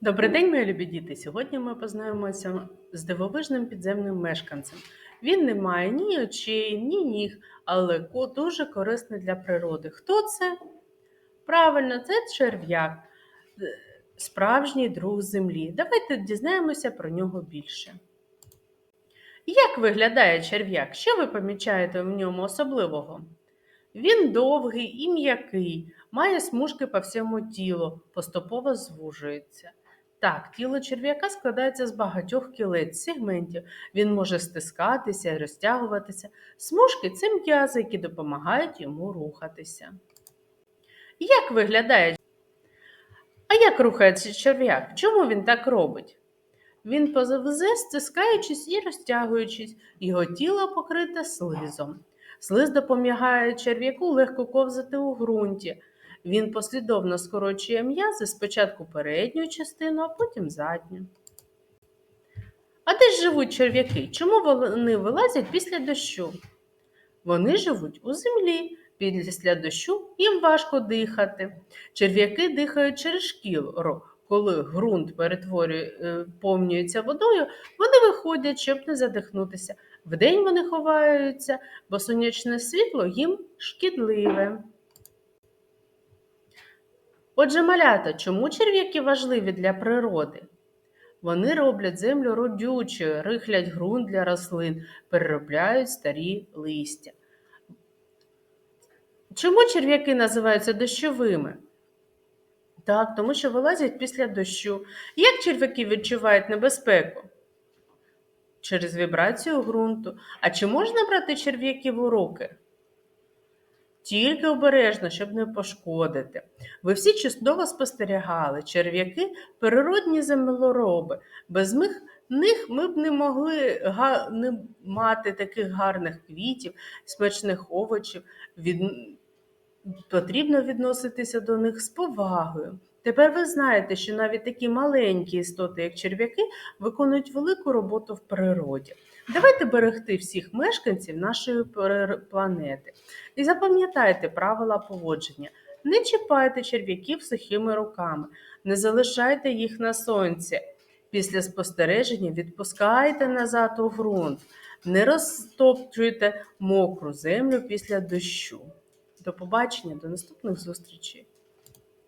Добрий день, мої любі діти! Сьогодні ми познайомимося з дивовижним підземним мешканцем. Він не має ні очей, ні ніг, але дуже корисний для природи. Хто це? Правильно, це черв'як, е, справжній друг землі. Давайте дізнаємося про нього більше. Як виглядає черв'як? Що ви помічаєте в ньому особливого? Він довгий і м'який, має смужки по всьому тілу, поступово звужується. Так, тіло черв'яка складається з багатьох кілець, сегментів. Він може стискатися і розтягуватися. Смужки це м'язи, які допомагають йому рухатися. Як виглядає? А як рухається черв'як? Чому він так робить? Він позавзе, стискаючись і розтягуючись, його тіло покрите слизом. Слиз допомагає черв'яку легко ковзати у ґрунті. Він послідовно скорочує м'язи спочатку передню частину, а потім задню. А де ж живуть черв'яки? Чому вони вилазять після дощу? Вони живуть у землі. Після дощу їм важко дихати. Черв'яки дихають через шкіру. Коли ґрунт перетворюється водою, вони виходять, щоб не задихнутися. Вдень вони ховаються, бо сонячне світло їм шкідливе. Отже, малята, чому черв'яки важливі для природи? Вони роблять землю родючою, рихлять ґрунт для рослин, переробляють старі листя. Чому черв'яки називаються дощовими? Так, тому що вилазять після дощу. Як черв'яки відчувають небезпеку? Через вібрацію ґрунту. А чи можна брати черв'яків у руки? Тільки обережно, щоб не пошкодити. Ви всі чудово спостерігали, черв'яки природні землероби. Без них, них ми б не могли га, не мати таких гарних квітів, смачних овочів. Від, потрібно відноситися до них з повагою. Тепер ви знаєте, що навіть такі маленькі істоти, як черв'яки, виконують велику роботу в природі. Давайте берегти всіх мешканців нашої планети. І запам'ятайте правила поводження. Не чіпайте черв'яків сухими руками, не залишайте їх на сонці. Після спостереження відпускайте назад у ґрунт, не розтопчуйте мокру землю після дощу. До побачення, до наступних зустрічей!